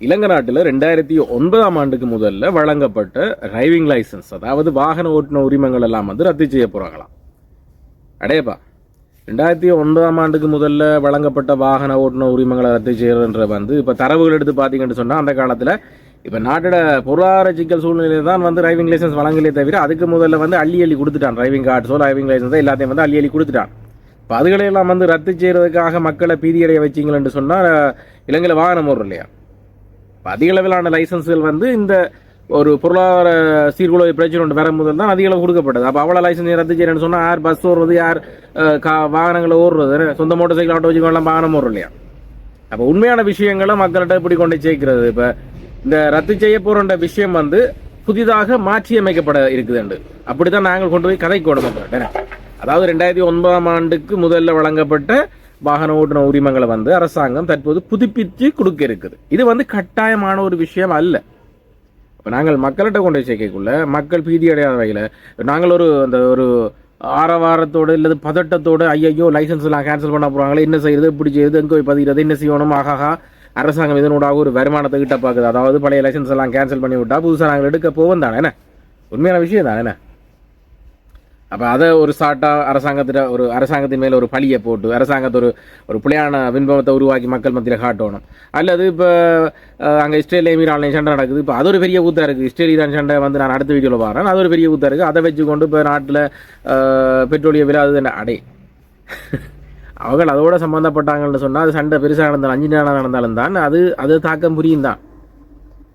இலங்கை நாட்டில் ரெண்டாயிரத்தி ஒன்பதாம் ஆண்டுக்கு முதல்ல வழங்கப்பட்ட டிரைவிங் லைசன்ஸ் அதாவது வாகன ஓட்டுநர் உரிமங்கள் எல்லாம் வந்து ரத்து செய்ய போகிறாங்களாம் அடையப்பா ரெண்டாயிரத்தி ஒன்பதாம் ஆண்டுக்கு முதல்ல வழங்கப்பட்ட வாகன ஓட்டுநர் உரிமங்களை ரத்து செய்யறன்ற வந்து இப்போ தரவுகள் எடுத்து பார்த்தீங்கன்னு சொன்னால் அந்த காலத்தில் இப்போ நாட்டோட பொருளாதார சிக்கல் சூழ்நிலையில தான் வந்து டிரைவிங் லைசன்ஸ் வழங்கலே தவிர அதுக்கு முதல்ல வந்து அள்ளி அள்ளி கொடுத்துட்டான். டிரைவிங் கார்ட்ஸோ டிரைவிங் லைசன்ஸோ எல்லாத்தையும் வந்து அள்ளி அள்ளி கொடுத்துட்டான். இப்போ அதுகளையெல்லாம் வந்து ரத்து செய்யறதுக்காக மக்களை பீதியடைய வச்சிங்களேன்னு சொன்னால் இலங்கையில் வாகனம் ஓடுறோம் இல்லையா? இப்போ அதிக அளவிலான லைசன்ஸுகள் வந்து இந்த ஒரு பொருளாதார சீர்குலை பிரச்சனை ஒன்று வரும் முதல் தான் அதிக அளவு கொடுக்கப்பட்டது. அப்போ அவ்வளோ லைசன்ஸ் ரத்து செய்யணும்னு சொன்னால் யார் பஸ் ஓடுறது யார் கா வாகனங்களை ஓடுறது? சொந்த மோட்டார் சைக்கிள் ஆட்டோ வச்சுக்கலாம் வாகனம் ஓடும் இல்லையா? அப்போ உண்மையான விஷயங்களை மக்கள்கிட்ட இப்படி கொண்டு சேர்க்கிறது? இப்போ இந்த ரத்து செய்ய போகிற விஷயம் வந்து புதிதாக மாற்றி அமைக்கப்பட இருக்குதுண்டு அப்படித்தான் நாங்கள் கொண்டு போய் கதைக்கு விட அதாவது ரெண்டாயிரத்தி ஒன்பதாம் ஆண்டுக்கு முதல்ல வழங்கப்பட்ட வாகன ஓட்டுநர் உரிமங்களை வந்து அரசாங்கம் தற்போது புதுப்பித்து கொடுக்க இருக்குது. இது வந்து கட்டாயமான ஒரு விஷயம் அல்ல. இப்போ நாங்கள் மக்கள்கிட்ட கொண்டு போய் சேர்க்கக்குள்ள மக்கள் பீதி அடையாத வகையில் நாங்கள் ஒரு அந்த ஒரு ஆரவாரத்தோடு இல்லது பதட்டத்தோடு ஐயையோ லைசன்ஸ் எல்லாம் கேன்சல் பண்ண போகிறாங்களே என்ன செய்யறது இப்படி செய்யுது எங்கே போய் பதிகிறது என்ன செய்யணும் ஆகா அரசாங்கம் இதனூடாக ஒரு வருமானத்தை கிட்ட பார்க்குது. அதாவது பழைய லைசன்ஸ் எல்லாம் கேன்சல் பண்ணி விட்டா புதுசாக நாங்கள் எடுக்க போவோம் தானே என்ன? உண்மையான விஷயம் தானே என்ன? அப்போ அதை ஒரு சாட்டாக அரசாங்கத்தில் ஒரு அரசாங்கத்தின் மேலே ஒரு பழியை போட்டு அரசாங்கத்தை ஒரு ஒரு பிள்ளையான விண்பவத்தை உருவாக்கி மக்கள் மத்தியில் காட்டணும். அல்லது இப்போ அங்கே இஸ்ரேல் ஈரான்லையும் சண்டை நடக்குது. இப்போ அது ஒரு பெரிய ஊத்தா இருக்குது இஸ்ரேல் ஈரான் சண்டை வந்து நான் அடுத்த வீடியோவில் பாருறேன் அது ஒரு பெரிய ஊத்தா இருக்குது அதை வச்சு கொண்டு இப்போ நாட்டில் பெட்ரோலிய விலை அது என்ன? அடை. அவர்கள் அதோட சம்மந்தப்பட்டாங்கன்னு சொன்னால் அது சண்டை பெருசாக நடந்தாலும் அஞ்சு நேரம் நடந்தாலும் தான் அது அது தாக்கம் புரியும் தான்.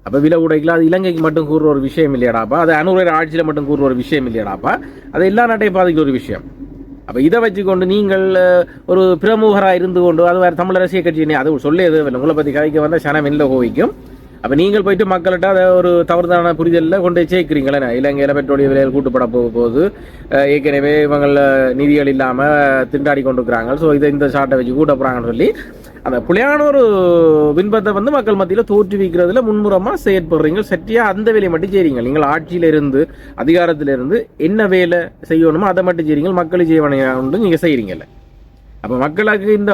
அப்போ விலை உடைக்கல அது இலங்கைக்கு மட்டும் கூறுற ஒரு விஷயம் இல்லையாடாப்பா அது அனுரையர் ஆட்சியில் மட்டும் கூறுற ஒரு விஷயம் இல்லையாடாப்பா அது எல்லா நாட்டையும் பாதிக்கிற ஒரு விஷயம். அப்போ இதை வச்சுக்கொண்டு நீங்கள் ஒரு பிரமுகராக இருந்து கொண்டு அது வேறு தமிழ் அரசியல் கட்சி அது சொல்ல எதுவும் இல்லை உங்களை பற்றி கதைக்க வந்தால் சனம் இல்லை கோவிக்கும். அப்போ நீங்கள் போயிட்டு மக்கள்கிட்ட அதை ஒரு தவறுதான புரிதலில் கொண்டு சேர்க்குறீங்களே இலங்கையில் பெட்ரோலிய விலைகள் கூட்டுப்பட போக போது ஏற்கனவே இவங்கள நிதிகள் இல்லாமல் திண்டாடி கொண்டு இருக்கிறாங்க ஸோ இதை இந்த ஷார்ட்டை வச்சு கூட்ட போகிறாங்கன்னு சொல்லி அந்த புலியான ஒரு பின்பத்தை வந்து மக்கள் மத்தியில் தோற்றுவிக்கிறதுல முன்முறமாக செயற்படுறீங்க. சட்டியாக அந்த வேலையை மட்டும் செய்கிறீங்க நீங்கள் ஆட்சியில இருந்து இருந்து என்ன வேலை செய்யணுமோ அதை மட்டும் செய்கிறீங்க மக்கள் செய்ய உண்டு நீங்கள் செய்கிறீங்கல்ல அப்போ மக்களுக்கு இந்த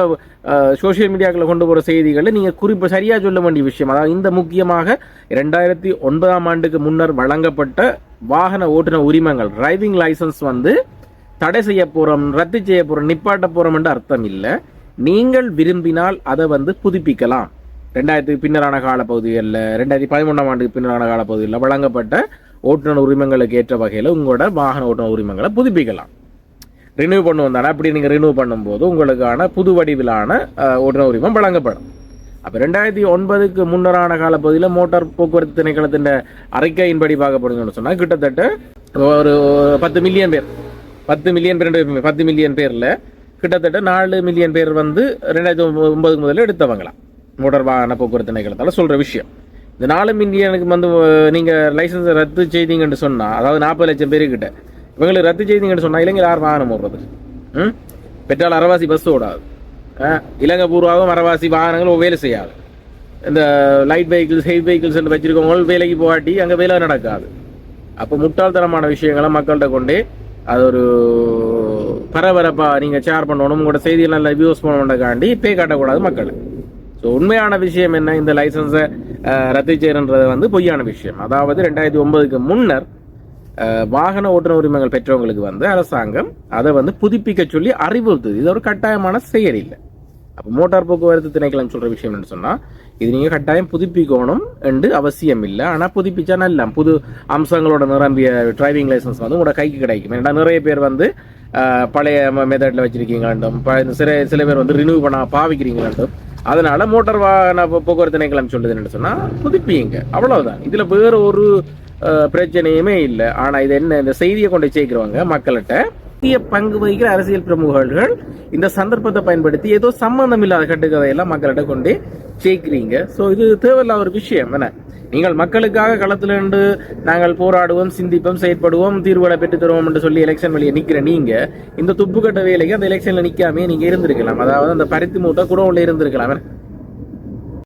சோஷியல் மீடியாக்களில் கொண்டு போகிற செய்திகளை நீங்கள் குறிப்பு சரியாக சொல்ல வேண்டிய விஷயம். அதாவது இந்த முக்கியமாக ரெண்டாயிரத்தி ஒன்பதாம் ஆண்டுக்கு முன்னர் வழங்கப்பட்ட வாகன ஓட்டுநர் உரிமங்கள் டிரைவிங் லைசன்ஸ் வந்து தடை செய்ய போகிறோம் ரத்து செய்ய போகிறோம் நிப்பாட்ட போகிறோம் என்று அர்த்தம் இல்லை. நீங்கள் விரும்பினால் அதை வந்து புதுப்பிக்கலாம். ரெண்டாயிரத்துக்கு பின்னரான காலப்பகுதிகளில் ரெண்டாயிரத்தி பதிமூணாம் ஆண்டுக்கு பின்னரான காலப்பகுதிகளில் வழங்கப்பட்ட ஓட்டுநர் உரிமங்களுக்கு ஏற்ற வகையில் உங்களோட வாகன ஓட்டுநர் உரிமங்களை புதுப்பிக்கலாம். ரினியூ பண்ணுவோம் தானே? அப்படி நீங்கள் ரினியூ பண்ணும்போது உங்களுக்கான புது வடிவிலான ஓட்டுநர் உரிமம் வழங்கப்படும். அப்போ ரெண்டாயிரத்தி ஒன்பதுக்கு முன்னரான காலப்பகுதியில் மோட்டார் போக்குவரத்து திணைக்களத்தின் அறிக்கையின்படி பார்க்கப்படுதுன்னு சொன்னால் கிட்டத்தட்ட ஒரு பத்து மில்லியன் பேர். பத்து மில்லியன் பேர் பத்து மில்லியன் பேரில் கிட்டத்தட்ட நாலு மில்லியன் பேர் வந்து ரெண்டாயிரத்தி ஒன்பதுக்கு முதல்ல எடுத்தவங்களாம் மோட்டார் வாகன போக்குவரத்து திணைக்களத்தால் சொல்கிற விஷயம். இந்த நாலு மில்லியனுக்கு வந்து நீங்கள் லைசன்ஸை ரத்து செய்தீங்கன்னு சொன்னால் அதாவது நாற்பது லட்சம் பேருக்கிட்ட இவங்களுக்கு ரத்து செய்தீங்கன்னு சொன்னால் இளைஞர் யார் வாகனம் ஓடுறது? ம்? பெற்றால் அறவாசி பஸ் ஓடாது. இலங்கை பூர்வாகவும் அறவாசி வாகனங்கள் வேலை செய்யாது. இந்த லைட் வெஹிக்கிள்ஸ் ஹெவி வெஹிக்கிள்ஸ் வச்சிருக்கவங்க வேலைக்கு போகாட்டி அங்கே வேலை நடக்காது. அப்போ முட்டாள்தனமான விஷயங்களை மக்கள்கிட்ட கொண்டு அது ஒரு பரபரப்பாக நீங்கள் ஷேர் பண்ணணும் உங்களோட செய்தியெல்லாம் நல்லா வியூஸ் பண்ணணுன்றக்காண்டி பே காட்டக்கூடாது மக்கள். ஸோ உண்மையான விஷயம் என்ன? இந்த லைசன்ஸை ரத்து செய்யறன்றது வந்து பொய்யான விஷயம். அதாவது ரெண்டாயிரத்தி ஒன்பதுக்கு முன்னர் வாகன ஓட்டுநர் உரிமங்கள் பெற்றவங்களுக்கு வந்து அரசாங்கம் அதை வந்து புதுப்பிக்க சொல்லி அறிவுறுத்துது. இது ஒரு கட்டாயமான செயல் இல்லை. அப்போ மோட்டார் போக்குவரத்து திணைக்களம் சொல்கிற விஷயம் என்ன சொன்னால் இது நீங்கள் கட்டாயம் புதுப்பிக்கணும் என்று அவசியம் இல்லை. ஆனால் புதுப்பிச்சா நல்லா. புது அம்சங்களோட நிரம்பிய டிரைவிங் லைசன்ஸ் வந்து உங்களோட கைக்கு கிடைக்கும். ஏன்னா நிறைய பேர் வந்து பழைய மெத்தடில் வச்சுருக்கீங்களாண்டும் ப- சில சில பேர் வந்து ரினியூ பண்ண பாவிக்கிறீங்களாண்டும் அதனால மோட்டார் வாகன போக்குவரத்து திணைக்களம் சொல்லுது என்ன சொன்னால் புதுப்பிங்க. அவ்வளவுதான். இதில் வேற ஒரு பிரச்சனையுமே இல்லை. ஆனால் இது என்ன இந்த செய்தியை கொண்டு சேர்க்கிறவங்க மக்கள்கிட்ட முக்கிய பங்கு வகிக்கிற அரசியல் பிரமுகர்கள் இந்த சந்தர்ப்பத்தை பயன்படுத்தி ஏதோ சம்பந்தம் இல்லாத கட்டுக்கதையெல்லாம் மக்கள்கிட்ட கொண்டு சேர்க்கிறீங்க. ஸோ இது தேவையில்லாத ஒரு விஷயம் என்ன நீங்கள் மக்களுக்காக களத்தில் இருந்து நாங்கள் போராடுவோம் சிந்திப்போம் செயற்படுவோம் தீர்வுகளை பெற்றுத் தருவோம் என்று சொல்லி எலெக்ஷன் வழியை நிற்கிற நீங்க இந்த துப்புக்கட்ட வேலைக்கு அந்த எலெக்ஷன்ல நிற்காமே நீங்க இருந்திருக்கலாம். அதாவது அந்த பருத்தி மூட்டை கூட உள்ள இருந்திருக்கலாம்.